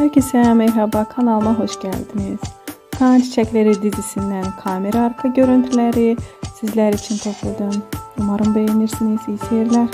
Herkese merhaba kanalıma hoş geldiniz. Kan Çiçekleri dizisinden kamera arka görüntüleri sizler için topladım. Umarım beğenirsiniz. İyi seyirler.